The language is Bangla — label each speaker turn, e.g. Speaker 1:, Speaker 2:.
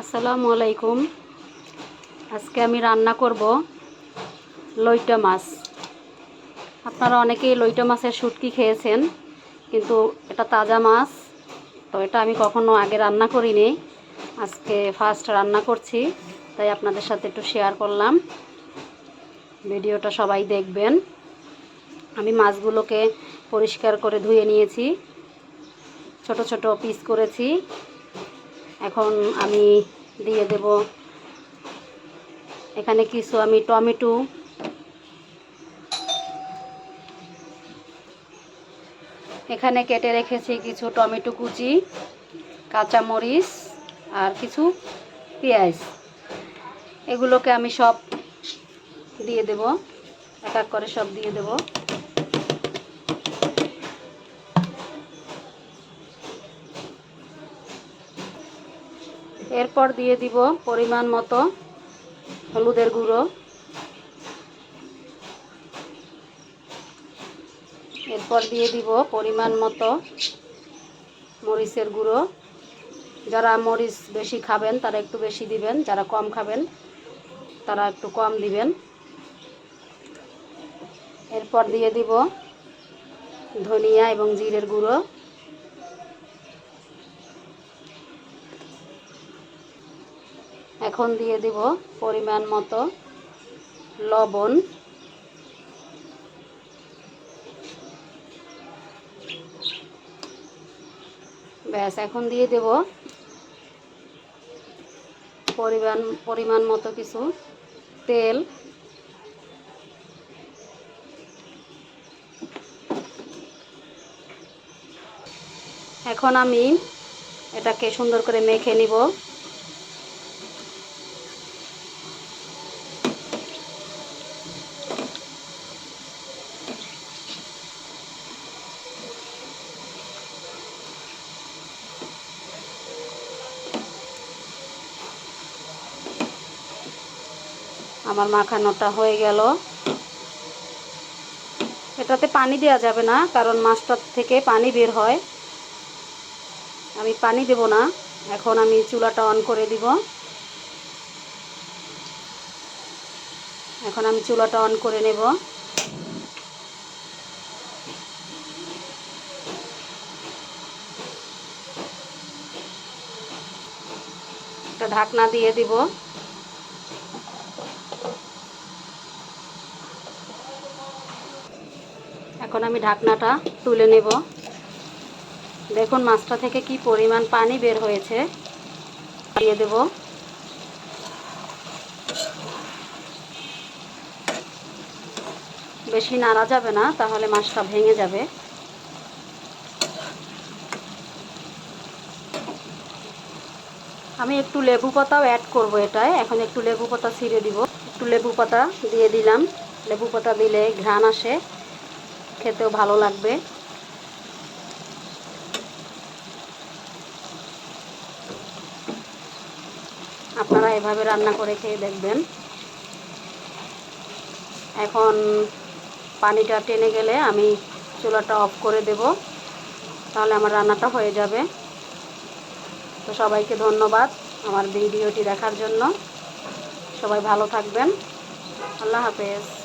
Speaker 1: আসসালামু আলাইকুম। আজকে আমি রান্না করব লইটা মাছ। আপনারা অনেকেই লইটা মাছের শুটকি খেয়েছেন, কিন্তু এটা তাজা মাছ, তো এটা আমি কখনো আগে রান্না করিনি। আজকে ফার্স্ট রান্না করছি, তাই আপনাদের সাথে একটু শেয়ার করলাম। ভিডিওটা সবাই দেখবেন। আমি মাছগুলোকে পরিষ্কার করে ধুয়ে নিয়েছি। ছোট ছোট পিস করেছি। এখন আমি দিয়ে দেব এখানে কিছু আমি টমেটো। এখানে কেটে রেখেছি কিছু টমেটো কুচি, কাঁচামরিচ আর কিছু পেঁয়াজ। এগুলোকে আমি সব দিয়ে দেব, এক এক করে সব দিয়ে দেব। এরপর দিয়ে দিব পরিমাণ মতো হলুদের গুঁড়ো। এরপর দিয়ে দিব পরিমাণ মতো মরিচের গুঁড়ো। যারা মরিচ বেশি খাবেন, তারা একটু বেশি দিবেন। যারা কম খাবেন, তারা একটু কম দিবেন। এরপর দিয়ে দিব ধনিয়া এবং জিরের গুঁড়ো। এখন দিয়ে দিব পরিমাণ মতো লবণ। ব্যাস, এখন দিয়ে দেব পরিমাণ পরিমাণ মতো কিছু তেল। এখন আমি এটাকে সুন্দর করে মেখে নিব। আমার মাখানোটা হয়ে গেল। এটাতে পানি দেওয়া যাবে না, কারণ মাছটার থেকে পানি বের হয়। আমি পানি দেব না, এখন আমি চুলাটা অন করে দিব। এখন আমি চুলাটা অন করে নেব। একটা ঢাকনা দিয়ে দিব। এখন আমি ঢাকনাটা তুলে নেব। দেখুন মাছটা থেকে কি পরিমাণ পানি বের হয়েছে। দিয়ে দেব। বেশি নাড়া যাবে না, তাহলে মাছটা ভেঙে যাবে। আমি একটু লেবু পাতাও অ্যাড করব এটায়। এখন একটু লেবু পাতা ছিঁড়ে দিব। একটু লেবু পাতা দিয়ে দিলাম। লেবু পাতা দিলে ঘ্রাণ আসে। খেতেও ভালো লাগবে। আপনারা এভাবে রান্না করে খেয়ে দেখবেন। এখন পানিটা টেনে গেলে আমি চুলাটা অফ করে দেব। তাহলে আমার রান্নাটা হয়ে যাবে। তো সবাইকে ধন্যবাদ আমার ভিডিওটি দেখার জন্য। সবাই ভালো থাকবেন। আল্লাহ হাফেজ।